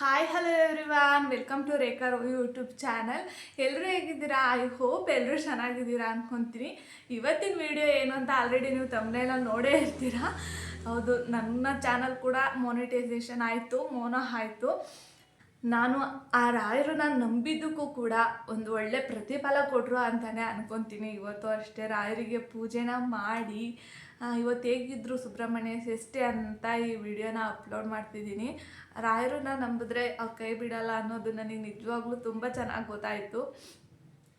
Hi hello everyone welcome to Rekha Ravi YouTube channel ಎಲ್ಲರೂ ಹೇಗಿದ್ದೀರಾ? I hope ಎಲ್ಲರೂ ಚೆನ್ನಾಗಿದ್ದೀರಾ ಅನ್ಕೊತೀನಿ. ಇವತ್ತಿನ ವಿಡಿಯೋ ಏನು ಅಂತ ಆಲ್ರೆಡಿ ನೀವು ತಮ್ಮನೆಲ್ಲ ನೋಡೇ ಇರ್ತೀರಾ. ಹೌದು, ನನ್ನ ಚಾನಲ್ ಕೂಡ ಮೋನಿಟೈಸೇಷನ್ ಆಯಿತು ಮೋನೋ ಆಯಿತು. ನಾನು ಆ ರಾಯರನ್ನ ನಂಬಿದ್ದಕ್ಕೂ ಕೂಡ ಒಂದು ಒಳ್ಳೆ ಪ್ರತಿಫಲ ಕೊಟ್ಟರು ಅಂತಲೇ ಅನ್ಕೊತೀನಿ. ಇವತ್ತು ಅಷ್ಟೇ ರಾಯರಿಗೆ ಪೂಜೆನ ಮಾಡಿ ಇವತ್ತು ಹೇಗಿದ್ರು ಸುಬ್ರಹ್ಮಣ್ಯ ಎಷ್ಟೇ ಅಂತ ಈ ವಿಡಿಯೋನ ಅಪ್ಲೋಡ್ ಮಾಡ್ತಿದ್ದೀನಿ. ರಾಯರನ್ನ ನಂಬಿದ್ರೆ ಅವ್ರು ಕೈ ಬಿಡಲ್ಲ ಅನ್ನೋದು ನನಗೆ ನಿಜವಾಗ್ಲೂ ತುಂಬ ಚೆನ್ನಾಗಿ ಗೊತ್ತಾಯಿತು.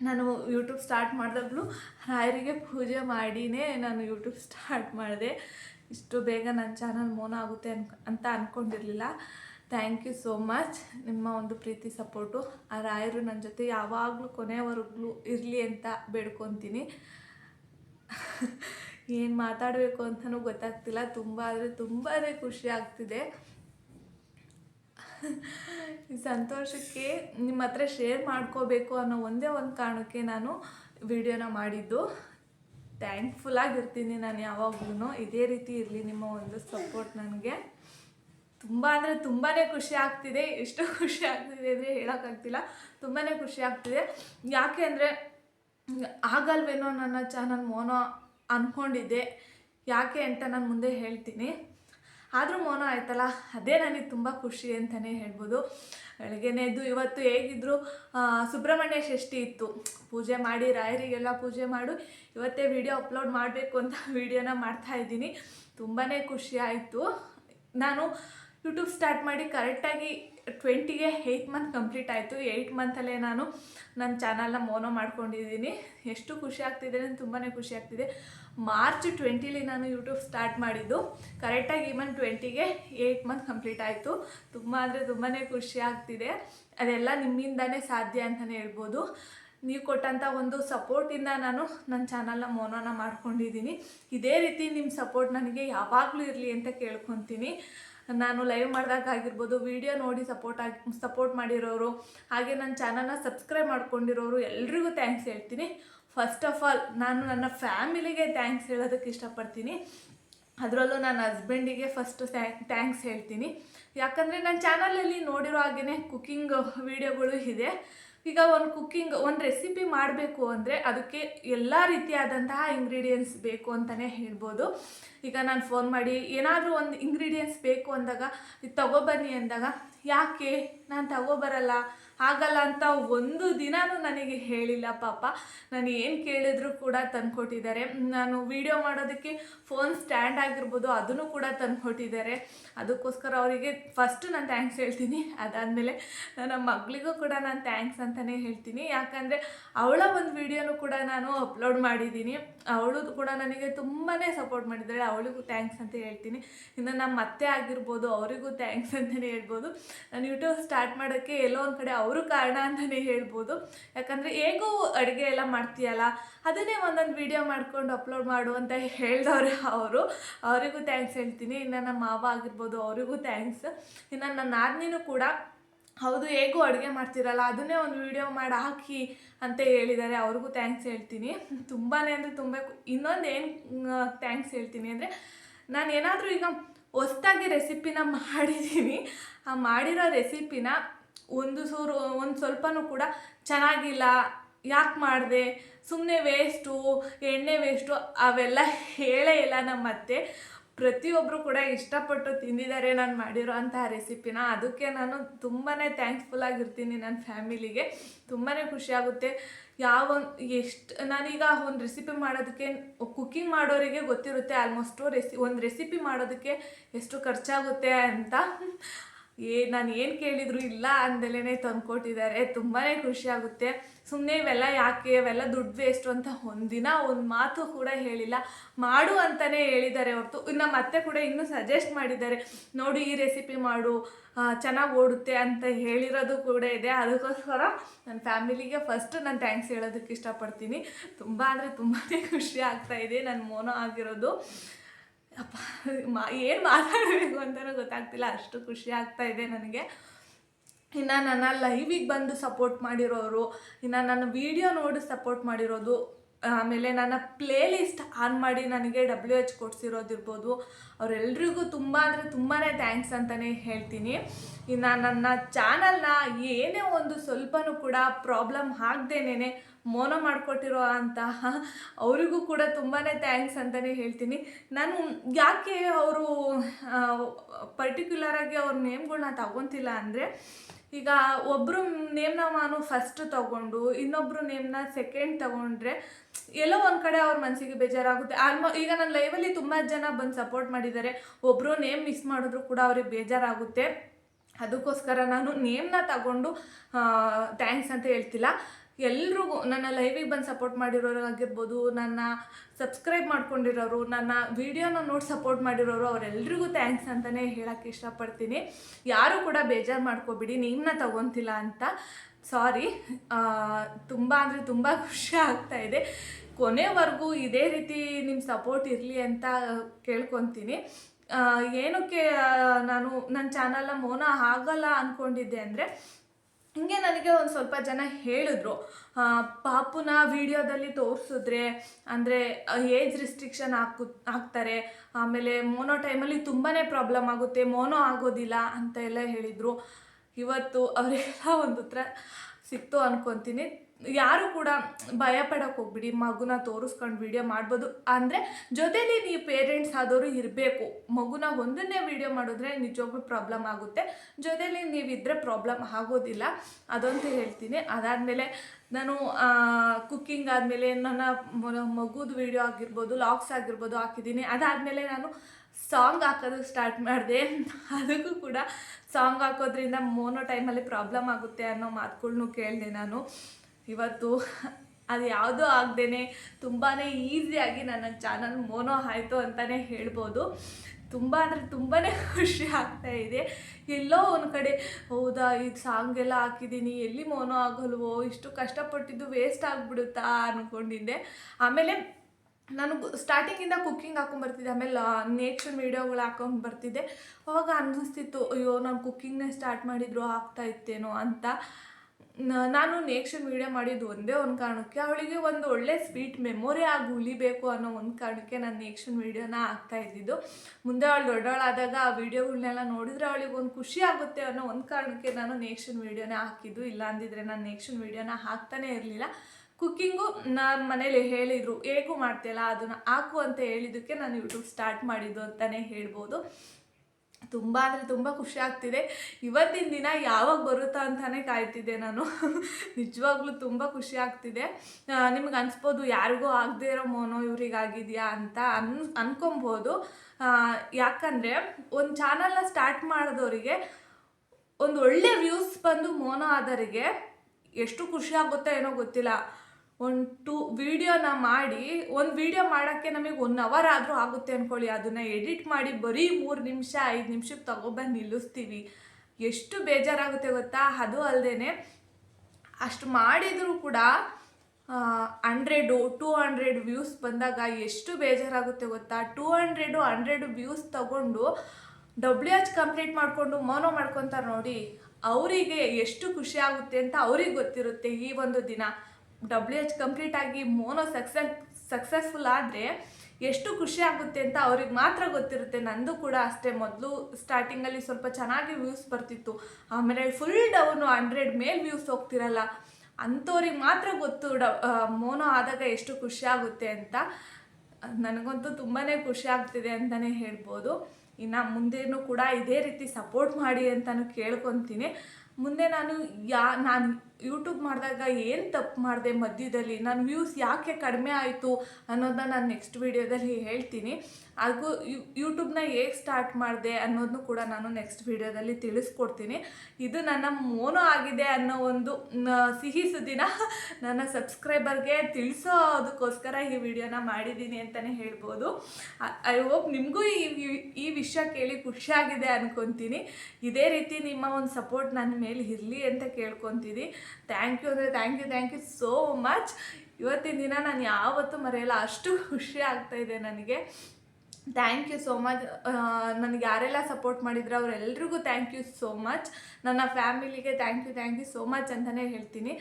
ನಾನು ಯೂಟ್ಯೂಬ್ ಸ್ಟಾರ್ಟ್ ಮಾಡಿದಾಗಲೂ ರಾಯರಿಗೆ ಪೂಜೆ ಮಾಡಿನೇ ನಾನು ಯೂಟ್ಯೂಬ್ ಸ್ಟಾರ್ಟ್ ಮಾಡಿದೆ. ಇಷ್ಟು ಬೇಗ ನನ್ನ ಚಾನಲ್ ಮೋನ ಆಗುತ್ತೆ ಅಂತ ಅಂದ್ಕೊಂಡಿರಲಿಲ್ಲ ಥ್ಯಾಂಕ್ ಯು ಸೋ ಮಚ್ ನಿಮ್ಮ ಒಂದು ಪ್ರೀತಿ ಸಪೋರ್ಟು ಆ ರಾಯರು ನನ್ನ ಜೊತೆ ಯಾವಾಗಲೂ ಕೊನೆವರೆಗೂ ಇರಲಿ ಅಂತ ಬೇಡ್ಕೊತೀನಿ. ಏನು ಮಾತಾಡಬೇಕು ಅಂತಲೂ ಗೊತ್ತಾಗ್ತಿಲ್ಲ. ತುಂಬ ಅಂದರೆ ತುಂಬಾ ಖುಷಿ ಆಗ್ತಿದೆ. ಸಂತೋಷಕ್ಕೆ ನಿಮ್ಮ ಹತ್ರ ಶೇರ್ ಮಾಡ್ಕೋಬೇಕು ಅನ್ನೋ ಒಂದೇ ಒಂದು ಕಾರಣಕ್ಕೆ ನಾನು ವಿಡಿಯೋನ ಮಾಡಿದ್ದು. ಥ್ಯಾಂಕ್ಫುಲ್ ಆಗಿರ್ತೀನಿ ನಾನು ಯಾವಾಗ್ಲೂ ಇದೇ ರೀತಿ ಇರಲಿ ನಿಮ್ಮ ಒಂದು ಸಪೋರ್ಟ್ ನನಗೆ. ತುಂಬ ಅಂದರೆ ತುಂಬಾ ಖುಷಿ ಆಗ್ತಿದೆ. ಎಷ್ಟು ಖುಷಿ ಆಗ್ತಿದೆ ಅಂದರೆ ಹೇಳೋಕ್ಕಾಗ್ತಿಲ್ಲ ತುಂಬಾ ಖುಷಿ ಆಗ್ತಿದೆ. ಯಾಕೆ ಅಂದರೆ, ಆಗಲ್ವೇನೋ ನನ್ನ ಚಾನಲ್ ಮೋನೋ ಅಂದ್ಕೊಂಡಿದ್ದೆ ಯಾಕೆ ಅಂತ ನಾನು ಮುಂದೆ ಹೇಳ್ತೀನಿ. ಆದರೂ ಮೌನ ಆಯ್ತಲ್ಲ? ಅದೇ ನನಗೆ ತುಂಬ ಖುಷಿ ಅಂತಲೇ ಹೇಳ್ಬೋದು. ಬೆಳಗ್ಗೆನೇ ಎದ್ದು ಇವತ್ತು ಹೇಗಿದ್ರು ಸುಬ್ರಹ್ಮಣ್ಯ ಷಷ್ಠಿ ಇತ್ತು. ಪೂಜೆ ಮಾಡಿ, ರಾಯರಿಗೆಲ್ಲ ಪೂಜೆ ಮಾಡು, ಇವತ್ತೇ ವಿಡಿಯೋ ಅಪ್ಲೋಡ್ ಮಾಡಬೇಕು ಅಂತ ವಿಡಿಯೋನ ಮಾಡ್ತಾ ಇದ್ದೀನಿ. ತುಂಬಾ ಖುಷಿ ಆಯಿತು. ನಾನು ಯೂಟ್ಯೂಬ್ ಸ್ಟಾರ್ಟ್ ಮಾಡಿ ಕರೆಕ್ಟಾಗಿ ಟ್ವೆಂಟಿಗೆ ಏಯ್ಟ್ ಮಂತ್ ಕಂಪ್ಲೀಟ್ ಆಯಿತು. ಏಯ್ಟ್ ಮಂತಲ್ಲೇ ನಾನು ನನ್ನ ಚಾನಲ್ನ ಮೋನೋ ಮಾಡ್ಕೊಂಡಿದ್ದೀನಿ. ಎಷ್ಟು ಖುಷಿ ಆಗ್ತಿದೆ ಅಂದರೆ ತುಂಬಾ ಖುಷಿ ಆಗ್ತಿದೆ. ಮಾರ್ಚ್ ಟ್ವೆಂಟಿಲಿ ನಾನು ಯೂಟ್ಯೂಬ್ ಸ್ಟಾರ್ಟ್ ಮಾಡಿದ್ದು. ಕರೆಕ್ಟಾಗಿ ಮಂತ್ ಟ್ವೆಂಟಿಗೆ ಏಯ್ಟ್ ಮಂತ್ ಕಂಪ್ಲೀಟ್ ಆಯಿತು. ತುಂಬ ಅಂದರೆ ತುಂಬಾ ಖುಷಿ ಆಗ್ತಿದೆ. ಅದೆಲ್ಲ ನಿಮ್ಮಿಂದನೇ ಸಾಧ್ಯ ಅಂತಲೇ ಹೇಳ್ಬೋದು. ನೀವು ಕೊಟ್ಟಂಥ ಒಂದು ಸಪೋರ್ಟಿಂದ ನಾನು ನನ್ನ ಚಾನಲ್ನ ಮೋನೋನ ಮಾಡ್ಕೊಂಡಿದ್ದೀನಿ. ಇದೇ ರೀತಿ ನಿಮ್ಮ ಸಪೋರ್ಟ್ ನನಗೆ ಯಾವಾಗಲೂ ಇರಲಿ ಅಂತ ಕೇಳ್ಕೊತೀನಿ. ನಾನು ಲೈವ್ ಮಾಡಿದಾಗ ಆಗಿರ್ಬೋದು ವಿಡಿಯೋ ನೋಡಿ ಸಪೋರ್ಟ್ ಆಗಿ ಸಪೋರ್ಟ್ ಮಾಡಿರೋರು, ಹಾಗೆ ನನ್ನ ಚಾನಲ್ನ ಸಬ್ಸ್ಕ್ರೈಬ್ ಮಾಡ್ಕೊಂಡಿರೋರು ಎಲ್ರಿಗೂ ಥ್ಯಾಂಕ್ಸ್ ಹೇಳ್ತೀನಿ. ಫಸ್ಟ್ ಆಫ್ ಆಲ್ ನಾನು ನನ್ನ ಫ್ಯಾಮಿಲಿಗೆ ಥ್ಯಾಂಕ್ಸ್ ಹೇಳೋದಕ್ಕೆ ಇಷ್ಟಪಡ್ತೀನಿ. ಅದರಲ್ಲೂ ನನ್ನ ಹಸ್ಬೆಂಡಿಗೆ ಫಸ್ಟ್ ಥ್ಯಾಂಕ್ಸ್ ಹೇಳ್ತೀನಿ. ಯಾಕಂದರೆ ನನ್ನ ಚಾನಲಲ್ಲಿ ನೋಡಿರೋ ಹಾಗೆಯೇ ಕುಕ್ಕಿಂಗ್ ವೀಡಿಯೋಗಳು ಇದೆ. ಈಗ ಒಂದು ಕುಕ್ಕಿಂಗ್ ಒಂದು ರೆಸಿಪಿ ಮಾಡಬೇಕು ಅಂದರೆ ಅದಕ್ಕೆ ಎಲ್ಲ ರೀತಿಯಾದಂತಹ ಇಂಗ್ರೀಡಿಯೆಂಟ್ಸ್ ಬೇಕು ಅಂತಲೇ ಹೇಳ್ಬೋದು. ಈಗ ನಾನು ಫೋನ್ ಮಾಡಿ ಏನಾದರೂ ಒಂದು ಇಂಗ್ರೀಡಿಯೆಂಟ್ಸ್ ಬೇಕು ಅಂದಾಗ, ಇದು ತಗೊಬನ್ನಿ ಅಂದಾಗ, ಯಾಕೆ? ನಾನು ತಗೊಬರಲ್ಲ ಆಗಲ್ಲ ಅಂತ ಒಂದು ದಿನಾನೂ ನನಗೆ ಹೇಳಿಲ್ಲ ಪಾಪ. ನಾನು ಏನು ಕೇಳಿದ್ರು ಕೂಡ ತಂದುಕೊಟ್ಟಿದ್ದಾರೆ. ನಾನು ವಿಡಿಯೋ ಮಾಡೋದಕ್ಕೆ ಫೋನ್ ಸ್ಟ್ಯಾಂಡ್ ಆಗಿರ್ಬೋದು, ಅದನ್ನು ಕೂಡ ತಂದುಕೊಟ್ಟಿದ್ದಾರೆ. ಅದಕ್ಕೋಸ್ಕರ ಅವರಿಗೆ ಫಸ್ಟ್ ನಾನು ಥ್ಯಾಂಕ್ಸ್ ಹೇಳ್ತೀನಿ. ಅದಾದಮೇಲೆ ನನ್ನ ಮಗಳಿಗೂ ಕೂಡ ನಾನು ಥ್ಯಾಂಕ್ಸ್ ಅಂತಲೇ ಹೇಳ್ತೀನಿ. ಯಾಕಂದರೆ ಅವಳ ಒಂದು ವಿಡಿಯೋನು ಕೂಡ ನಾನು ಅಪ್ಲೋಡ್ ಮಾಡಿದ್ದೀನಿ. ಅವಳು ಕೂಡ ನನಗೆ ತುಂಬಾ ಸಪೋರ್ಟ್ ಮಾಡಿದ್ದಾಳೆ ಅವಳಿಗೂ ಥ್ಯಾಂಕ್ಸ್ ಅಂತ ಹೇಳ್ತೀನಿ. ಇನ್ನು ನಮ್ಮ ಅತ್ತೆ ಆಗಿರ್ಬೋದು, ಅವರಿಗೂ ಥ್ಯಾಂಕ್ಸ್ ಅಂತಲೇ ಹೇಳ್ಬೋದು. ನಾನು ಯೂಟ್ಯೂಬ್ ಸ್ಟಾರ್ಟ್ ಮಾಡೋಕ್ಕೆ ಎಲ್ಲೋ ಒಂದು ಕಡೆ ಅವರು ಕಾರಣ ಅಂತಲೇ ಹೇಳ್ಬೋದು. ಯಾಕಂದರೆ ಹೇಗೂ ಅಡುಗೆ ಎಲ್ಲ ಮಾಡ್ತೀಯಲ್ಲ, ಅದನ್ನೇ ಒಂದೊಂದು ವಿಡಿಯೋ ಮಾಡ್ಕೊಂಡು ಅಪ್ಲೋಡ್ ಮಾಡು ಅಂತ ಹೇಳಿದವ್ರೆ ಅವರು. ಅವರಿಗೂ ಥ್ಯಾಂಕ್ಸ್ ಹೇಳ್ತೀನಿ. ಇನ್ನು ನಮ್ಮ ಮಾವ ಆಗಿರ್ಬೋದು, ಅವರಿಗೂ ಥ್ಯಾಂಕ್ಸ್ ಇನ್ನು ನನ್ನ ನಾದಿನಿನೂ ಕೂಡ, ಹೌದು, ಹೇಗೂ ಅಡುಗೆ ಮಾಡ್ತಿರಲ್ಲ, ಅದನ್ನೇ ಒಂದು ವಿಡಿಯೋ ಮಾಡಿ, ಹಾಕಿ ಅಂತ ಹೇಳಿದ್ದಾರೆ. ಅವ್ರಿಗೂ ಥ್ಯಾಂಕ್ಸ್ ಹೇಳ್ತೀನಿ. ತುಂಬಾ ಅಂದರೆ ತುಂಬ, ಇನ್ನೊಂದು ಏನು ಥ್ಯಾಂಕ್ಸ್ ಹೇಳ್ತೀನಿ ಅಂದರೆ, ನಾನು ಏನಾದರೂ ಈಗ ಹೊಸ್ದಾಗಿ ರೆಸಿಪಿನ ಮಾಡಿದ್ದೀನಿ ಆ ಮಾಡಿರೋ ರೆಸಿಪಿನ ಒಂದು ಸೂರು, ಒಂದು ಸ್ವಲ್ಪನೂ ಕೂಡ ಚೆನ್ನಾಗಿಲ್ಲ. ಯಾಕೆ ಮಾಡಿದೆ? ಸುಮ್ಮನೆ ವೇಸ್ಟು ಎಣ್ಣೆ ವೇಸ್ಟು ಅವೆಲ್ಲ ಹೇಳೇ ಇಲ್ಲ ನಮ್ಮ ಅತ್ತೆ. ಪ್ರತಿಯೊಬ್ಬರು ಕೂಡ ಇಷ್ಟಪಟ್ಟು ತಿಂದಿದ್ದಾರೆ ನಾನು ಮಾಡಿರೋ ಅಂತಹ ರೆಸಿಪಿನ. ಅದಕ್ಕೆ ನಾನು ತುಂಬಾ ಥ್ಯಾಂಕ್ಸ್ಫುಲ್ ಆಗಿರ್ತೀನಿ ನನ್ನ ಫ್ಯಾಮಿಲಿಗೆ. ತುಂಬಾ ಖುಷಿಯಾಗುತ್ತೆ ಯಾವ ಎಷ್ಟು, ನಾನೀಗ ಒಂದು ರೆಸಿಪಿ ಮಾಡೋದಕ್ಕೆ ಕುಕ್ಕಿಂಗ್ ಮಾಡೋರಿಗೆ ಗೊತ್ತಿರುತ್ತೆ ಆಲ್ಮೋಸ್ಟು ರೆಸಿ ಒಂದು ರೆಸಿಪಿ ಮಾಡೋದಕ್ಕೆ ಎಷ್ಟು ಖರ್ಚಾಗುತ್ತೆ ಅಂತ. ಏ, ನಾನು ಏನು ಕೇಳಿದ್ರು ಇಲ್ಲ ಅಂದಲೇ ತಂದುಕೊಟ್ಟಿದ್ದಾರೆ. ತುಂಬಾ ಖುಷಿ ಆಗುತ್ತೆ. ಸುಮ್ಮನೆ ಇವೆಲ್ಲ ಯಾಕೆ, ಇವೆಲ್ಲ ದುಡ್ಡು ವೇಸ್ಟು ಅಂತ ಒಂದಿನ ಒಂದು ಮಾತು ಕೂಡ ಹೇಳಿಲ್ಲ. ಮಾಡು ಅಂತಲೇ ಹೇಳಿದ್ದಾರೆ ಹೊರತು. ಇನ್ನು ಮತ್ತೆ ಕೂಡ ಇನ್ನೂ ಸಜೆಸ್ಟ್ ಮಾಡಿದ್ದಾರೆ. ನೋಡು, ಈ ರೆಸಿಪಿ ಮಾಡು. ಚೆನ್ನಾಗಿ ಓಡುತ್ತೆ ಅಂತ ಹೇಳಿರೋದು ಕೂಡ ಇದೆ. ಅದಕ್ಕೋಸ್ಕರ ನನ್ನ ಫ್ಯಾಮಿಲಿಗೆ ಫಸ್ಟ್ ನಾನು ಥ್ಯಾಂಕ್ಸ್ ಹೇಳೋದಕ್ಕೆ ಇಷ್ಟಪಡ್ತೀನಿ. ತುಂಬ ಅಂದರೆ ತುಂಬಾ ಖುಷಿ ಆಗ್ತಾ ಇದೆ ನನ್ನ ಮೋನೋ ಆಗಿರೋದು. ಅಪ್ಪ, ಮಾ, ಏನು ಮಾತಾಡಬೇಕು ಅಂತಲೂ ಗೊತ್ತಾಗ್ತಿಲ್ಲ. ಅಷ್ಟು ಖುಷಿ ಆಗ್ತಾ ಇದೆ ನನಗೆ. ಇನ್ನು ನನ್ನ ಲೈವಿಗೆ ಬಂದು ಸಪೋರ್ಟ್ ಮಾಡಿರೋರು, ಇನ್ನು ನನ್ನ ವಿಡಿಯೋ ನೋಡಿ ಸಪೋರ್ಟ್ ಮಾಡಿರೋದು, ಆಮೇಲೆ ನನ್ನ ಪ್ಲೇ ಲಿಸ್ಟ್ ಆನ್ ಮಾಡಿ ನನಗೆ ಡಬ್ಲ್ಯೂ ಎಚ್ ಕೊಡಿಸಿರೋದಿರ್ಬೋದು ಅವರೆಲ್ರಿಗೂ ತುಂಬ ಅಂದರೆ ತುಂಬಾ ಥ್ಯಾಂಕ್ಸ್ ಅಂತಲೇ ಹೇಳ್ತೀನಿ. ಇನ್ನು ನನ್ನ ಚಾನಲ್ನ ಏನೇ ಒಂದು ಸ್ವಲ್ಪನೂ ಕೂಡ ಪ್ರಾಬ್ಲಮ್ ಆಗ್ದೇನೆ ಮೋನ ಮಾಡಿಕೊಟ್ಟಿರೋ ಅಂತಹ ಅವರಿಗೂ ಕೂಡ ತುಂಬಾ ಥ್ಯಾಂಕ್ಸ್ ಅಂತಲೇ ಹೇಳ್ತೀನಿ. ನಾನು ಯಾಕೆ ಅವರು ಪರ್ಟಿಕ್ಯುಲರಾಗಿ ಅವ್ರ ನೇಮ್ಗಳನ್ನ ತಗೊತಿಲ್ಲ ಅಂದರೆ, ಈಗ ಒಬ್ಬರು ನೇಮ್ನ ನಾನು ಫಸ್ಟ್ ತಗೊಂಡು ಇನ್ನೊಬ್ಬರು ನೇಮ್ನ ಸೆಕೆಂಡ್ ತಗೊಂಡ್ರೆ ಎಲ್ಲೋ ಒಂದು ಕಡೆ ಅವ್ರ ಮನಸ್ಸಿಗೆ ಬೇಜಾರಾಗುತ್ತೆ. ಆಲ್ಮೋ ಈಗ ನನ್ನ ಲೈವಲ್ಲಿ ತುಂಬ ಜನ ಬಂದು ಸಪೋರ್ಟ್ ಮಾಡಿದ್ದಾರೆ. ಒಬ್ಬರು ನೇಮ್ ಮಿಸ್ ಮಾಡಿದ್ರು ಕೂಡ ಅವ್ರಿಗೆ ಬೇಜಾರಾಗುತ್ತೆ. ಅದಕ್ಕೋಸ್ಕರ ನಾನು ನೇಮ್ನ ತಗೊಂಡು ಥ್ಯಾಂಕ್ಸ್ ಅಂತ ಹೇಳ್ತಿಲ್ಲ. ಎಲ್ರಿಗೂ ನನ್ನ ಲೈವಿಗೆ ಬಂದು ಸಪೋರ್ಟ್ ಮಾಡಿರೋರಾಗಿರ್ಬೋದು, ನನ್ನ ಸಬ್ಸ್ಕ್ರೈಬ್ ಮಾಡ್ಕೊಂಡಿರೋರು, ನನ್ನ ವಿಡಿಯೋನ ನೋಡಿ ಸಪೋರ್ಟ್ ಮಾಡಿರೋರು, ಅವರೆಲ್ರಿಗೂ ಥ್ಯಾಂಕ್ಸ್ ಅಂತಲೇ ಹೇಳೋಕ್ಕೆ ಇಷ್ಟಪಡ್ತೀನಿ. ಯಾರು ಕೂಡ ಬೇಜಾರು ಮಾಡ್ಕೋಬಿಡಿ ನಿಮ್ಮನ್ನ ತಗೊತಿಲ್ಲ ಅಂತ. ಸಾರಿ ತುಂಬ ಅಂದರೆ ತುಂಬ ಖುಷಿ ಆಗ್ತಾ ಇದೆ. ಕೊನೆವರೆಗೂ ಇದೇ ರೀತಿ ನಿಮ್ಮ ಸಪೋರ್ಟ್ ಇರಲಿ ಅಂತ ಕೇಳ್ಕೊತೀನಿ. ಏನಕ್ಕೆ ನಾನು ನನ್ನ ಚಾನಲ್ನ ಮೌನ ಆಗಲ್ಲ ಅಂದ್ಕೊಂಡಿದ್ದೆ ಅಂದರೆ ಹಿಂಗೆ ನನಗೆ ಒಂದು ಸ್ವಲ್ಪ ಜನ ಹೇಳಿದ್ರು ಪಾಪುನ ವಿಡಿಯೋದಲ್ಲಿ ತೋರಿಸಿದ್ರೆ, ಅಂದರೆ ಏಜ್ ರಿಸ್ಟ್ರಿಕ್ಷನ್ ಹಾಕು, ಹಾಕ್ತಾರೆ, ಆಮೇಲೆ ಮೋನೋ ಟೈಮಲ್ಲಿ ತುಂಬಾ ಪ್ರಾಬ್ಲಮ್ ಆಗುತ್ತೆ, ಮೋನೋ ಆಗೋದಿಲ್ಲ ಅಂತ ಎಲ್ಲ ಹೇಳಿದರು. ಇವತ್ತು ಅವರೆಲ್ಲ ಒಂದು ಉತ್ತರ ಸಿಕ್ತು ಅನ್ಕೊತೀನಿ. ಯಾರು ಕೂಡ ಭಯ ಪಡೋಕೆ ಹೋಗ್ಬಿಡಿ, ಮಗುನ ತೋರಿಸ್ಕೊಂಡು ವಿಡಿಯೋ ಮಾಡ್ಬೋದು. ಅಂದರೆ ಜೊತೇಲಿ ನೀವು ಪೇರೆಂಟ್ಸ್ ಆದವರು ಇರಬೇಕು. ಮಗುನ ಒಂದನ್ನೇ ವಿಡಿಯೋ ಮಾಡಿದ್ರೆ ನಿಜವಾಗ್ಲೂ ಪ್ರಾಬ್ಲಮ್ ಆಗುತ್ತೆ. ಜೊತೇಲಿ ನೀವಿದ್ದರೆ ಪ್ರಾಬ್ಲಮ್ ಆಗೋದಿಲ್ಲ. ಅದಂತೂ ಹೇಳ್ತೀನಿ. ಅದಾದಮೇಲೆ ನಾನು ಕುಕ್ಕಿಂಗ್ ಆದಮೇಲೆ ನನ್ನ ಮಗುದು ವಿಡಿಯೋ ಆಗಿರ್ಬೋದು ಲಾಕ್ಸ್ ಆಗಿರ್ಬೋದು ಹಾಕಿದ್ದೀನಿ. ಅದಾದಮೇಲೆ ನಾನು ಸಾಂಗ್ ಹಾಕೋದು ಸ್ಟಾರ್ಟ್ ಮಾಡಿದೆ. ಅದಕ್ಕೂ ಕೂಡ ಸಾಂಗ್ ಹಾಕೋದ್ರಿಂದ ಮೋನೋ ಟೈಮಲ್ಲಿ ಪ್ರಾಬ್ಲಮ್ ಆಗುತ್ತೆ ಅನ್ನೋ ಮಾತುಗಳ್ನು ಕೇಳಿದೆ ನಾನು. ಇವತ್ತು ಅದು ಯಾವುದೂ ಆಗದೇನೆ ತುಂಬಾ ಈಸಿಯಾಗಿ ನನ್ನ ಚಾನಲ್ ಮೋನೋ ಆಯಿತು ಅಂತಲೇ ಹೇಳ್ಬೋದು. ತುಂಬ ಅಂದರೆ ತುಂಬಾ ಖುಷಿ ಆಗ್ತಾ ಇದೆ. ಎಲ್ಲೋ ಒಂದು ಕಡೆ, ಹೌದಾ, ಈ ಸಾಂಗ್ ಎಲ್ಲ ಹಾಕಿದ್ದೀನಿ, ಎಲ್ಲಿ ಮೋನೋ ಆಗಲ್ವೋ, ಇಷ್ಟು ಕಷ್ಟಪಟ್ಟಿದ್ದು ವೇಸ್ಟ್ ಆಗಿಬಿಡುತ್ತಾ ಅಂದ್ಕೊಂಡಿದ್ದೆ ಆಮೇಲೆ ನಾನು ಸ್ಟಾರ್ಟಿಂಗಿಂದ ಕುಕ್ಕಿಂಗ್ ಹಾಕೊಂಡು ಬರ್ತಿದ್ದೆ, ಆಮೇಲೆ ನೇಚರ್ ವೀಡಿಯೋಗಳು ಹಾಕೊಂಡು ಬರ್ತಿದ್ದೆ. ಅವಾಗ ಅನ್ನಿಸ್ತಿತ್ತು ಅಯ್ಯೋ, ನಾನು ಕುಕ್ಕಿಂಗ್ನೇ ಸ್ಟಾರ್ಟ್ ಮಾಡಿದ್ರು ಆಗ್ತಾ ಇತ್ತೇನೋ ಅಂತ. ನಾನು ನೇಕ್ಷನ್ ವೀಡಿಯೋ ಮಾಡಿದ್ದು ಒಂದೇ ಒಂದು ಕಾರಣಕ್ಕೆ ಅವಳಿಗೆ ಒಂದು ಒಳ್ಳೆ ಸ್ವೀಟ್ ಮೆಮೊರಿ ಆಗಿ ಉಳಿಬೇಕು ಅನ್ನೋ ಒಂದು ಕಾರಣಕ್ಕೆ ನಾನು ನೇಕ್ಷನ್ ವೀಡಿಯೋನ ಹಾಕ್ತಾ ಇದ್ದಿದ್ದು. ಮುಂದೆ ಅವಳು ದೊಡ್ಡವಳಾದಾಗ ಆ ವೀಡಿಯೋಗಳನ್ನೆಲ್ಲ ನೋಡಿದರೆ ಅವಳಿಗೆ ಒಂದು ಖುಷಿ ಆಗುತ್ತೆ ಅನ್ನೋ ಒಂದು ಕಾರಣಕ್ಕೆ ನಾನು ನೇಕ್ಷನ್ ವೀಡಿಯೋನ ಹಾಕಿದ್ದು. ಇಲ್ಲ ಅಂದಿದ್ರೆ ನಾನು ನೇಕ್ಷನ್ ವೀಡಿಯೋನ ಹಾಕ್ತಾನೆ ಇರಲಿಲ್ಲ. ಕುಕ್ಕಿಂಗು ನಾನು ಮನೇಲಿ ಹೇಳಿದರು, ಹೇಗೂ ಮಾಡ್ತೀಯಲ್ಲ, ಅದನ್ನು ಹಾಕು ಅಂತ ಹೇಳಿದ್ದಕ್ಕೆ ನಾನು ಯೂಟ್ಯೂಬ್ ಸ್ಟಾರ್ಟ್ ಮಾಡಿದ್ದು ಅಂತಲೇ ಹೇಳ್ಬೋದು. ತುಂಬ ಅಂದರೆ ತುಂಬ ಖುಷಿ ಆಗ್ತಿದೆ. ಇವತ್ತಿನ ದಿನ ಯಾವಾಗ ಬರುತ್ತಾ ಅಂತಲೇ ಕಾಯ್ತಿದ್ದೆ ನಾನು. ನಿಜವಾಗ್ಲೂ ತುಂಬ ಖುಷಿ ಆಗ್ತಿದೆ. ನಿಮ್ಗೆ ಅನಿಸ್ಬೋದು ಯಾರಿಗೂ ಆಗದೆ ಇರೋ ಮೋನೋ ಇವ್ರಿಗಾಗಿದೆಯಾ ಅಂತ ಅನ್, ಅನ್ಕೊಬೋದು. ಯಾಕಂದರೆ ಒಂದು ಚಾನಲ್ನ ಸ್ಟಾರ್ಟ್ ಮಾಡಿದವರಿಗೆ ಒಂದು ಒಳ್ಳೆ ವ್ಯೂಸ್ ಬಂದು ಮೋನೋ ಆದವರಿಗೆ ಎಷ್ಟು ಖುಷಿ ಆಗುತ್ತೋ ಏನೋ ಗೊತ್ತಿಲ್ಲ. ಒಂದು ಟು ವಿಡಿಯೋನ ಮಾಡಿ, ಒಂದು ವಿಡಿಯೋ ಮಾಡೋಕ್ಕೆ ನಮಗೆ ಒನ್ ಅವರ್ ಆದರೂ ಆಗುತ್ತೆ ಅಂದ್ಕೊಳ್ಳಿ ಅದನ್ನು ಎಡಿಟ್ ಮಾಡಿ ಬರೀ ಮೂರು ನಿಮಿಷ, ಐದು ನಿಮಿಷಕ್ಕೆ ತಗೊಬಂದು ನಿಲ್ಲಿಸ್ತೀವಿ. ಎಷ್ಟು ಬೇಜಾರಾಗುತ್ತೆ ಗೊತ್ತಾ? ಅದು ಅಲ್ಲದೇ ಅಷ್ಟು ಮಾಡಿದರೂ ಕೂಡ ಹಂಡ್ರೆಡು ಟೂ ಹಂಡ್ರೆಡ್ ವ್ಯೂಸ್ ಬಂದಾಗ ಎಷ್ಟು ಬೇಜಾರಾಗುತ್ತೆ ಗೊತ್ತಾ? ಟೂ ಹಂಡ್ರೆಡು ಹಂಡ್ರೆಡ್ ವ್ಯೂಸ್ ತಗೊಂಡು ಡಬ್ಲ್ಯೂ ಎಚ್ ಕಂಪ್ಲೀಟ್ ಮಾಡಿಕೊಂಡು ಮೋನೋ ಮಾಡ್ಕೊತಾರೆ ನೋಡಿ, ಅವರಿಗೆ ಎಷ್ಟು ಖುಷಿ ಆಗುತ್ತೆ ಅಂತ ಅವ್ರಿಗೆ ಗೊತ್ತಿರುತ್ತೆ ಈ ಒಂದು ದಿನ. ಡಬ್ಲ್ಯೂ ಎಚ್ ಕಂಪ್ಲೀಟ್ ಆಗಿ ಮೋನೋ ಸಕ್ಸಸ್ ಸಕ್ಸಸ್ಫುಲ್ ಆದರೆ ಎಷ್ಟು ಖುಷಿ ಆಗುತ್ತೆ ಅಂತ ಅವ್ರಿಗೆ ಮಾತ್ರ ಗೊತ್ತಿರುತ್ತೆ. ನಂದು ಕೂಡ ಅಷ್ಟೇ. ಮೊದಲು ಸ್ಟಾರ್ಟಿಂಗಲ್ಲಿ ಸ್ವಲ್ಪ ಚೆನ್ನಾಗಿ ವ್ಯೂಸ್ ಬರ್ತಿತ್ತು. ಆಮೇಲೆ ಫುಲ್ ಡೌನು ಹಂಡ್ರೆಡ್ ಮೇಲ್ ವ್ಯೂಸ್ ಹೋಗ್ತಿರಲ್ಲ. ಅಂಥವ್ರಿಗೆ ಮಾತ್ರ ಗೊತ್ತು ಡ ಮೋನೋ ಆದಾಗ ಎಷ್ಟು ಖುಷಿ ಆಗುತ್ತೆ ಅಂತ. ನನಗಂತೂ ತುಂಬಾ ಖುಷಿ ಆಗ್ತಿದೆ ಅಂತಲೇ ಹೇಳ್ಬೋದು. ಇನ್ನು ಮುಂದೇನು ಕೂಡ ಇದೇ ರೀತಿ ಸಪೋರ್ಟ್ ಮಾಡಿ ಅಂತಲೂ ಕೇಳ್ಕೊತೀನಿ. ಮುಂದೆ ನಾನು ಯಾ, ನಾನು ಯೂಟ್ಯೂಬ್ ಮಾಡಿದಾಗ ಏನು ತಪ್ಪು ಮಾಡಿದೆ ಮಧ್ಯದಲ್ಲಿ? ನನ್ನ ವ್ಯೂಸ್ ಯಾಕೆ ಕಡಿಮೆ ಆಯಿತು ಅನ್ನೋದನ್ನ ನಾನು ನೆಕ್ಸ್ಟ್ ವೀಡಿಯೋದಲ್ಲಿ ಹೇಳ್ತೀನಿ. ಹಾಗೂ ಯೂಟ್ಯೂಬ್ನ ಹೇಗೆ ಸ್ಟಾರ್ಟ್ ಮಾಡಿದೆ ಅನ್ನೋದನ್ನು ಕೂಡ ನಾನು ನೆಕ್ಸ್ಟ್ ವೀಡಿಯೋದಲ್ಲಿ ತಿಳಿಸ್ಕೊಡ್ತೀನಿ. ಇದು ನನ್ನ ಮೋನೋ ಆಗಿದೆ ಅನ್ನೋ ಒಂದು ಸಿಹಿ ಸುದ್ದಿನ ನನ್ನ ಸಬ್ಸ್ಕ್ರೈಬರ್ಗೆ ತಿಳಿಸೋದಕ್ಕೋಸ್ಕರ ಈ ವಿಡಿಯೋನ ಮಾಡಿದ್ದೀನಿ ಅಂತಲೇ ಹೇಳ್ಬೋದು. ಐ ಹೋಪ್ ನಿಮಗೂ ಈ ಈ ವಿಷಯ ಕೇಳಿ ಖುಷಿಯಾಗಿದೆ ಅನ್ಕೊತೀನಿ. ಇದೇ ರೀತಿ ನಿಮ್ಮ ಒಂದು ಸಪೋರ್ಟ್ ನನ್ನ ಮೇಲೆ ಇರಲಿ ಅಂತ ಕೇಳ್ಕೊತೀನಿ. ಥ್ಯಾಂಕ್ ಯು ಅಂದರೆ thank you thank you so much ಇವತ್ತಿನ ದಿನ ನಾನು ಯಾವತ್ತೂ ಮರೆಯಲ್ಲ, ಅಷ್ಟು ಖುಷಿ ಆಗ್ತಾ ಇದೆ ನನಗೆ. ಥ್ಯಾಂಕ್ ಯು ಸೋ ಮಚ್ ನನಗೆ ಯಾರೆಲ್ಲ ಸಪೋರ್ಟ್ ಮಾಡಿದ್ರು ಅವರೆಲ್ರಿಗೂ ಥ್ಯಾಂಕ್ ಯು ಸೋ ಮಚ್ ನನ್ನ ಫ್ಯಾಮಿಲಿಗೆ thank you thank you so much ಅಂತಲೇ ಹೇಳ್ತೀನಿ.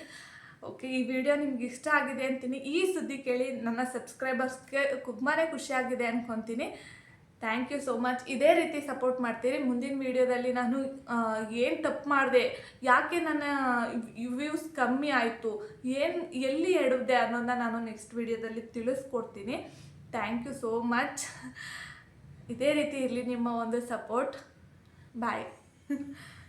ಓಕೆ ಈ ವಿಡಿಯೋ ನಿಮ್ಗೆ ಇಷ್ಟ ಆಗಿದೆ ಅಂತೀನಿ. ಈ ಸುದ್ದಿ ಕೇಳಿ ನನ್ನ ಸಬ್ಸ್ಕ್ರೈಬರ್ಸ್ಗೆ ತುಂಬಾ ಖುಷಿಯಾಗಿದೆ ಅಂದ್ಕೊತೀನಿ ಥ್ಯಾಂಕ್ ಯು ಸೋ ಮಚ್ ಇದೇ ರೀತಿ ಸಪೋರ್ಟ್ ಮಾಡ್ತೀರಿ. ಮುಂದಿನ ವಿಡಿಯೋದಲ್ಲಿ ನಾನು ಏನು ತಪ್ಪು ಮಾಡಿದೆ, ಯಾಕೆ ನನ್ನ ವ್ಯೂಸ್ ಕಮ್ಮಿ ಆಯಿತು, ಏನು, ಎಲ್ಲಿ ಎಡದೆ ಅನ್ನೋದನ್ನ ನಾನು ನೆಕ್ಸ್ಟ್ ವಿಡಿಯೋದಲ್ಲಿ ತಿಳಿಸ್ಕೊಡ್ತೀನಿ. ಥ್ಯಾಂಕ್ ಯು ಸೋ ಮಚ್ ಇದೇ ರೀತಿ ಇರಲಿ ನಿಮ್ಮ ಒಂದು ಸಪೋರ್ಟ್ ಬಾಯ್